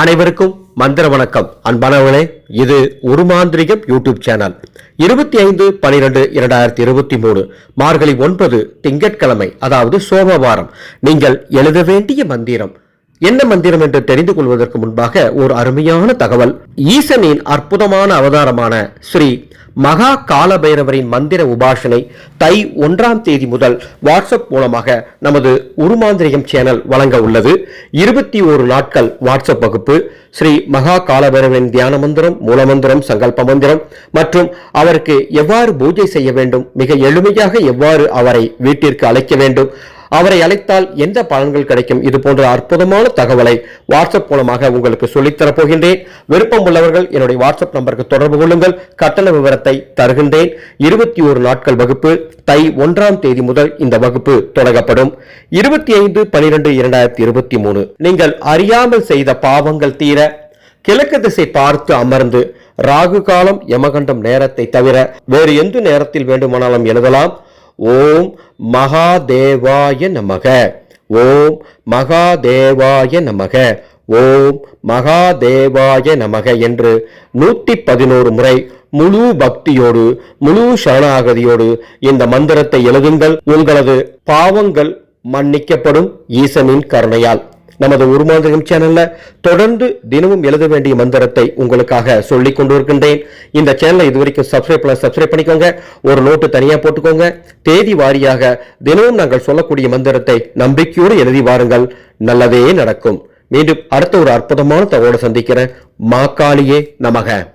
அனைவருக்கும் மந்திர வணக்கம். அன்பானவர்களே இது உருமாந்திரிகம் யூடியூப் சேனல். இருபத்தி ஐந்து பனிரெண்டு இரண்டாயிரத்தி இருபத்தி மூணு மார்கழி ஒன்பது திங்கட்கிழமை அதாவது சோமவாரம். நீங்கள் எழுத வேண்டிய மந்திரம் என்ன மந்திரம் என்று தெரிந்து கொள்வதற்கு முன்பாக ஒரு அருமையான தகவல். ஈசனின் அற்புதமான அவதாரமான ஸ்ரீ மகா காலபைரவரின் மந்திர உபாசனை தை ஒன்றாம் தேதி முதல் வாட்ஸ்அப் மூலமாக நமது உருமாந்திரியம் சேனல் வழங்க உள்ளது. இருபத்தி ஒரு நாட்கள் வாட்ஸ்அப் வகுப்பு. ஸ்ரீ மகா காலபைரவரின் தியான மந்திரம் மூலமந்திரம் சங்கல்ப மந்திரம் மற்றும் அவருக்கு எவ்வாறு பூஜை செய்ய வேண்டும் மிக எளிமையாக எவ்வாறு அவரை வீட்டிற்கு அழைக்க வேண்டும் அவரை அழைத்தால் எந்த பலன்கள் கிடைக்கும்? இது போன்ற அற்புதமான தகவலை வாட்ஸ்அப் மூலமாக உங்களுக்கு சொல்லித்தரப் போகின்றேன். விருப்பம் உள்ளவர்கள் என்னுடைய வாட்ஸ்அப் நம்பருக்கு தொடர்பு கொள்ளுங்கள். கட்டண விவரத்தை தருகின்றேன். இருபத்தி ஒரு நாட்கள் வகுப்பு தை ஒன்றாம் தேதி முதல் இந்த வகுப்பு தொடங்கப்படும். இருபத்தி ஐந்து பனிரெண்டு இரண்டாயிரத்தி இருபத்தி மூணு நீங்கள் அறியாமல் செய்த பாவங்கள் தீர கிழக்கு திசை பார்த்து அமர்ந்து ராகு காலம் யமகண்டம் நேரத்தை தவிர வேறு எந்த நேரத்தில் வேண்டுமானாலும் எழுதலாம். ஓம் மகாதேவாய நமக. ஓம் மகாதேவாய நமக. ஓம் மகாதேவாய நமக என்று நூத்தி பதினோரு முறை முழு பக்தியோடு முழு சரணாகதியோடு இந்த மந்திரத்தை எழுதுங்கள். உங்களது பாவங்கள் மன்னிக்கப்படும். ஈசனின் கருணையால். நமது உருமாந்திரம் சேனல்ல தொடர்ந்து தினமும் எழுத வேண்டிய மந்திரத்தை உங்களுக்காக சொல்லிக் கொண்டிருக்கின்றேன். இந்த சேனலை இதுவரைக்கும் சப்ஸ்கிரைப் பண்ண சப்ஸ்கிரைப் பண்ணிக்கோங்க. ஒரு நோட்டு தனியா போட்டுக்கோங்க. தேதி வாரியாக தினமும் நாங்கள் சொல்லக்கூடிய மந்திரத்தை நம்பிக்கையோடு எழுதி வாருங்கள். நல்லதே நடக்கும். மீண்டும் அடுத்த ஒரு அற்புதமான தகவலை சந்திக்கிறேன். மாக்காளியே நமக.